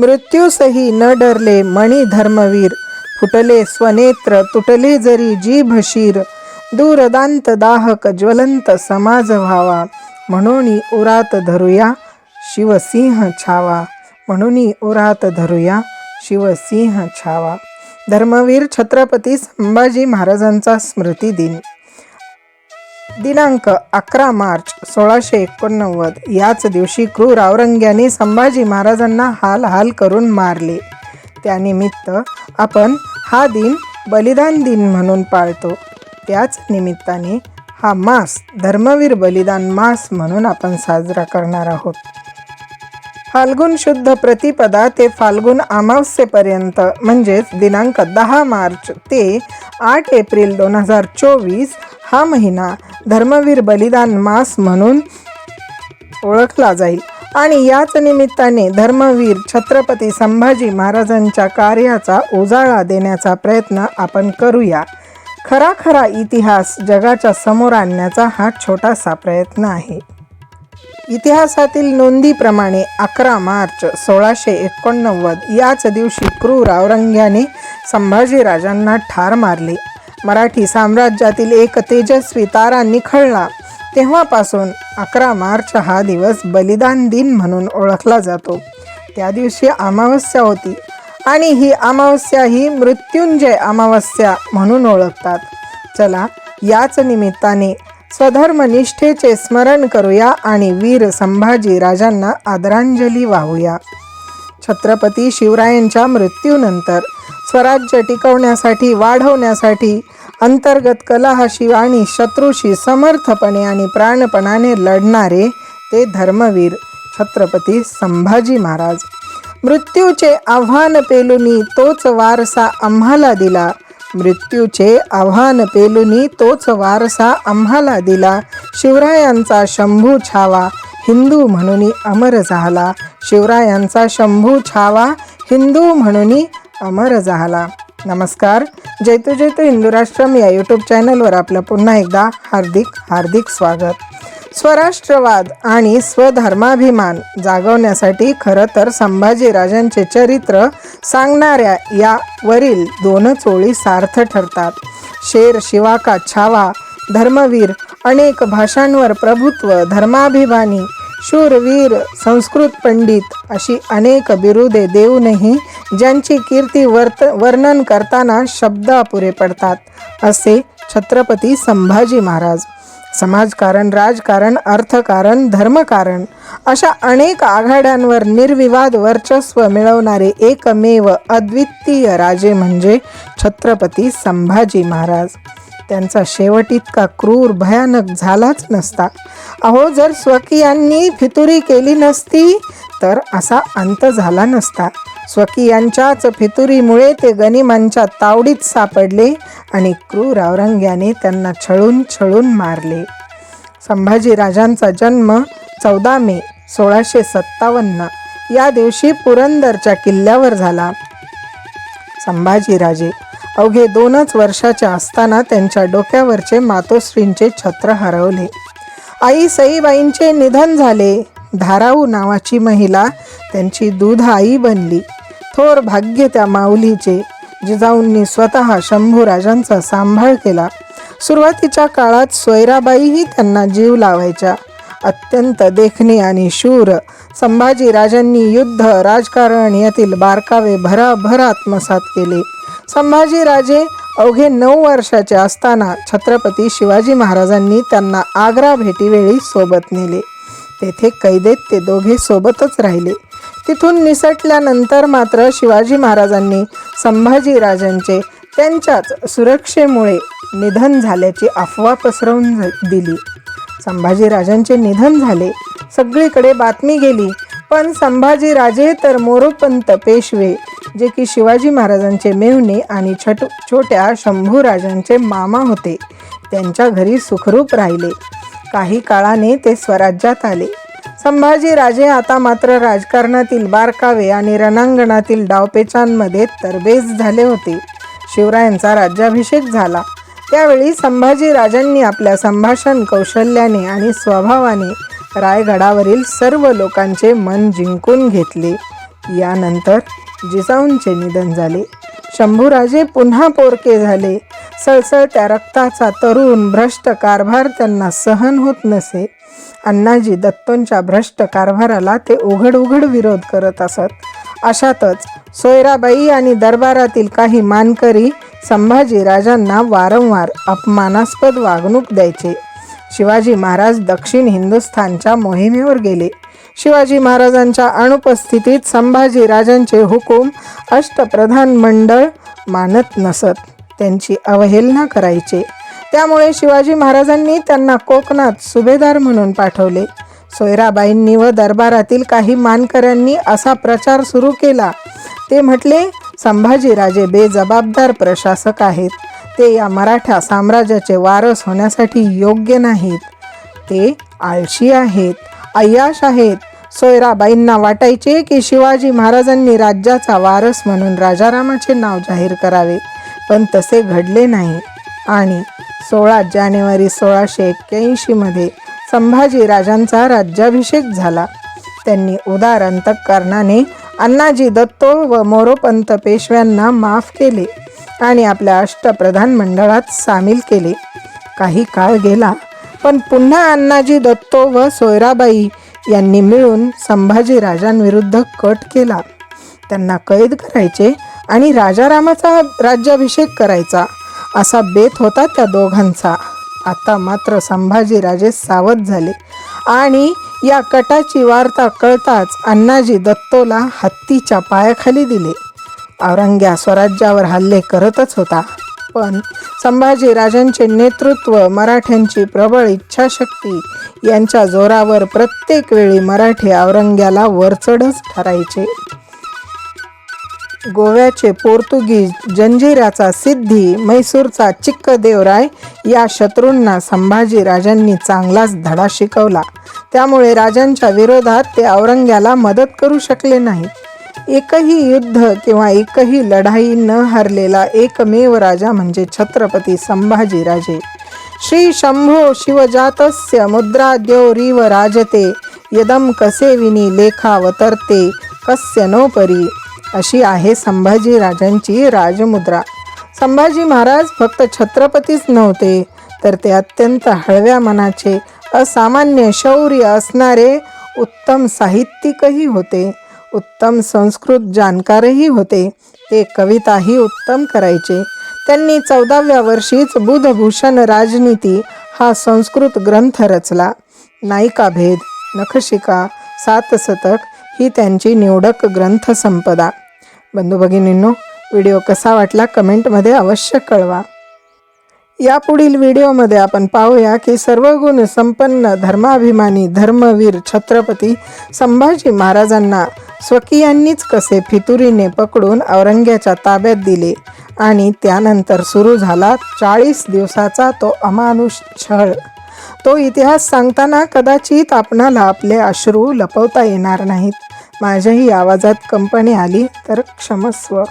मृत्यूसही न डरले मणी धर्मवीर फुटले स्वनेत्र तुटले जरी जीभ शीर. दूरदांत दाहक ज्वलंत समाज व्हावा म्हणून उरात धरूया शिवसिंह छावा. म्हणून उरात धरूया शिवसिंह छावा. धर्मवीर छत्रपती संभाजी महाराजांचा स्मृती दिन दिनांक अकरा मार्च सोळाशे एकोणनव्वद. याच दिवशी क्रूर औरंग्याने संभाजी महाराजांना हाल हाल करून मारले. त्यानिमित्त आपण हा दिन बलिदान दिन म्हणून पाळतो. त्याच निमित्ताने हा मास धर्मवीर बलिदान मास म्हणून आपण साजरा करणार आहोत. फाल्गुन शुद्ध प्रतिपदा ते फाल्गुन अमावस्येपर्यंत म्हणजेच दिनांक दहा मार्च ते आठ एप्रिल दोन हजार चोवीस हा महिना धर्मवीर बलिदान मास म्हणून ओळखला जाईल. आणि याच निमित्ताने धर्मवीर छत्रपती संभाजी महाराजांच्या कार्याचा उजाळा देण्याचा प्रयत्न आपण करूया. खरा खरा इतिहास जगाच्या समोर आणण्याचा हा छोटासा प्रयत्न आहे. इतिहासातील नोंदीप्रमाणे अकरा मार्च सोळाशे एकोणनव्वद याच दिवशी क्रूर औरंग्याने संभाजीराजांना ठार मारले. मराठी साम्राज्यातील एक तेजस्वी तारा निखळला. तेव्हापासून अकरा मार्च हा दिवस बलिदान दिन म्हणून ओळखला जातो. त्या दिवशी अमावस्या होती आणि ही अमावस्या ही मृत्युंजय अमावस्या म्हणून ओळखतात. चला याच निमित्ताने स्वधर्मनिष्ठेचे स्मरण करूया आणि वीर संभाजी राजांना आदरांजली वाहूया. छत्रपती शिवरायांच्या मृत्यूनंतर स्वराज्य टिकवण्यासाठी वाढवण्यासाठी अंतर्गत कलहाशी आणि शत्रूशी समर्थपणे आणि प्राणपणाने लढणारे ते धर्मवीर छत्रपती संभाजी महाराज. मृत्यूचे आव्हान पेलुनी तोच वारसा आम्हाला दिला. मृत्यूचे आव्हान पेलुनी तोच वारसा आम्हाला दिला. शिवरायांचा शंभू छावा हिंदू म्हणून अमर झाला. शिवरायांचा शंभू छावा हिंदू म्हणून अमर झाला नमस्कार. जैतू जैतू हिंदुराष्ट्रम या यूट्यूब चॅनलवर आपलं पुन्हा एकदा हार्दिक हार्दिक स्वागत. स्वराष्ट्रवाद आणि स्वधर्माभिमान जागवण्यासाठी खरं तर संभाजीराजांचे चरित्र सांगणाऱ्या या वरील दोनच ओळी सार्थ ठरतात. शेर शिवा का छावा धर्मवीर अनेक भाषांवर प्रभुत्व धर्माभिमानी शूरवीर संस्कृत पंडित अशी अनेक बिरुदे देऊनही ज्यांची कीर्ती वर्त वर्णन करताना शब्द अपुरे पडतात असे छत्रपती संभाजी महाराज. समाजकारण राजकारण अर्थकारण धर्मकारण अशा अनेक आघाड्यांवर निर्विवाद वर्चस्व मिळवणारे एकमेव अद्वितीय राजे म्हणजे छत्रपती संभाजी महाराज. त्यांचा शेवट इतका क्रूर भयानक झालाच नसता. अहो जर स्वकीयांनी फितुरी केली नसती तर असा अंत झाला नसता. स्वकीयांच्याच फितुरीमुळे ते गनिमांच्या तावडीत सापडले आणि क्रूर औरंग्याने त्यांना छळून छळून मारले. संभाजीराजांचा जन्म चौदा मे सोळाशे सत्तावन्न. या दिवशी पुरंदरच्या किल्ल्यावर झाला. संभाजीराजे अवघे दोनच वर्षाच्या असताना त्यांच्या डोक्यावरचे मातोश्रींचे छत्र हरवले. आई सईबाईंचे निधन झाले. धाराऊ नावाची महिला त्यांची दूध आई बनली. थोर भाग्य त्या माऊलीचे जिजाऊंनी स्वतः शंभूराजांचा सांभाळ केला. सुरुवातीच्या काळात सोयराबाईही त्यांना जीव लावायच्या. अत्यंत देखणे आणि शूर संभाजीराजांनी युद्ध राजकारण यातील बारकावे भराभर आत्मसात केले. संभाजीराजे अवघे नऊ वर्षाचे असताना छत्रपती शिवाजी महाराजांनी त्यांना आग्रा भेटीवेळी सोबत नेले. तेथे कैदेत ते दोघे सोबतच राहिले. तिथून निसटल्यानंतर मात्र शिवाजी महाराजांनी संभाजीराजांचे त्यांच्याच सुरक्षेमुळे निधन झाल्याची अफवा पसरवून दिली. संभाजीराजांचे निधन झाले. सगळीकडे बातमी गेली. पण संभाजीराजे तर मोरोपंत पेशवे जे की शिवाजी महाराजांचे मेव्हणे आणि छट छोट्या शंभूराजांचे मामा होते. त्यांच्या घरी सुखरूप राहिले. काही काळाने ते स्वराज्यात आले. संभाजीराजे आता मात्र राजकारणातील बारकावे आणि रणांगणातील डावपेचांमध्ये तरबेज झाले होते. शिवरायांचा राज्याभिषेक झाला. त्यावेळी संभाजीराजांनी आपल्या संभाषण कौशल्याने आणि स्वभावाने रायगडावरील सर्व लोकांचे मन जिंकून घेतले. यानंतर जिजाऊंचे निधन झाले. शंभूराजे पुन्हा पोरके झाले. सळसळत्या रक्ताचा तरुण भ्रष्ट कारभार त्यांना सहन होत नसे. अण्णाजी दत्तोंच्या भ्रष्ट कारभाराला ते उघड उघड विरोध करत असत. अशातच सोयराबाई आणि दरबारातील काही मानकरी संभाजी राजांना वारंवार अपमानास्पद वागणूक द्यायचे. शिवाजी महाराज दक्षिण हिंदुस्थानच्या मोहिमेवर गेले. शिवाजी महाराजांच्या अनुपस्थितीत संभाजी राजांचे हुकूम अष्टप्रधान मंडळ मानत नसत. त्यांची अवहेलना करायचे. त्यामुळे शिवाजी महाराजांनी त्यांना कोकणात सुभेदार म्हणून पाठवले. सोयराबाईंनी व दरबारातील काही मानकऱ्यांनी असा प्रचार सुरू केला. ते म्हटले संभाजीराजे बेजबाबदार प्रशासक आहेत. ते या मराठा साम्राज्याचे वारस होण्यासाठी योग्य नाहीत. ते आळशी आहेत अय्याश आहेत. सोयराबाईंना वाटायचे की शिवाजी महाराजांनी राज्याचा वारस म्हणून राजारामाचे नाव जाहीर करावे पण तसे घडले नाही. आणि सोळा जानेवारी सोळाशे एक्क्याऐंशीमध्ये संभाजी राजांचा राज्याभिषेक झाला. त्यांनी उदार अंतकरणाने अण्णाजी दत्तो व मोरोपंत पेशव्यांना माफ केले. आणि आपल्या अष्टप्रधान मंडळात सामील केले. काही काळ गेला पण पुन्हा अण्णाजी दत्तो व सोयराबाई यांनी मिळून संभाजी राजांविरुद्ध कट केला. त्यांना कैद करायचे आणि राजारामाचा राज्याभिषेक करायचा असा बेत होता त्या दोघांचा. आता मात्र संभाजीराजे सावध झाले आणि या कटाची वार्ता कळताच अण्णाजी दत्तोला हत्तीच्या पायाखाली दिले. औरंग्या स्वराज्यावर हल्ले करतच होता. पण संभाजी राजांचे नेतृत्व मराठ्यांची प्रबळ इच्छाशक्ती यांच्या जोरावर प्रत्येक वेळी मराठी औरंग्याला वरचढच ठरायचे. गोव्याचे पोर्तुगीज जंजिराचा सिद्धी मैसूरचा चिक्कदेवराय या शत्रूंना संभाजी राजांनी चांगलाच धडा शिकवला. त्यामुळे राजांच्या विरोधात ते औरंग्याला मदत करू शकले नाही एकही युद्ध किंवा एकही लढाई न हरलेला एकमेव राजा म्हणजे छत्रपती संभाजीराजे. श्री शंभो शिवजातस्य मुद्राद्योरीव राजते यदम कसे विनी लेखावतरते कस्य नो परी अशी आहे संभाजी राजांची राजमुद्रा. संभाजी महाराज फक्त छत्रपतीच नव्हते तर ते अत्यंत हळव्या मनाचे असामान्य शौर्य असणारे उत्तम साहित्यिकही होते. उत्तम संस्कृत जाणकारही होते. ते कविताही उत्तम करायचे. त्यांनी चौदाव्या वर्षीच बुधभूषण राजनीती हा संस्कृत ग्रंथ रचला. नायिकाभेद नखशिका सातसतक ही त्यांची निवडक ग्रंथसंपदा बंधू भगिनींनो व्हिडिओ कसा वाटला कमेंटमध्ये अवश्य कळवा. यापुढील व्हिडिओमध्ये आपण पाहूया की सर्व गुण संपन्न धर्माभिमानी धर्मवीर छत्रपती संभाजी महाराजांना स्वकीयांनीच कसे फितुरीने पकडून औरंग्याच्या ताब्यात दिले आणि त्यानंतर सुरू झाला चाळीस दिवसाचा तो अमानुष छळ. तो इतिहास सांगताना कदाचित आपणाला आपले अश्रू लपवता येणार नाहीत. माझ्याही आवाजात कंपनी आली तर क्षमस्व.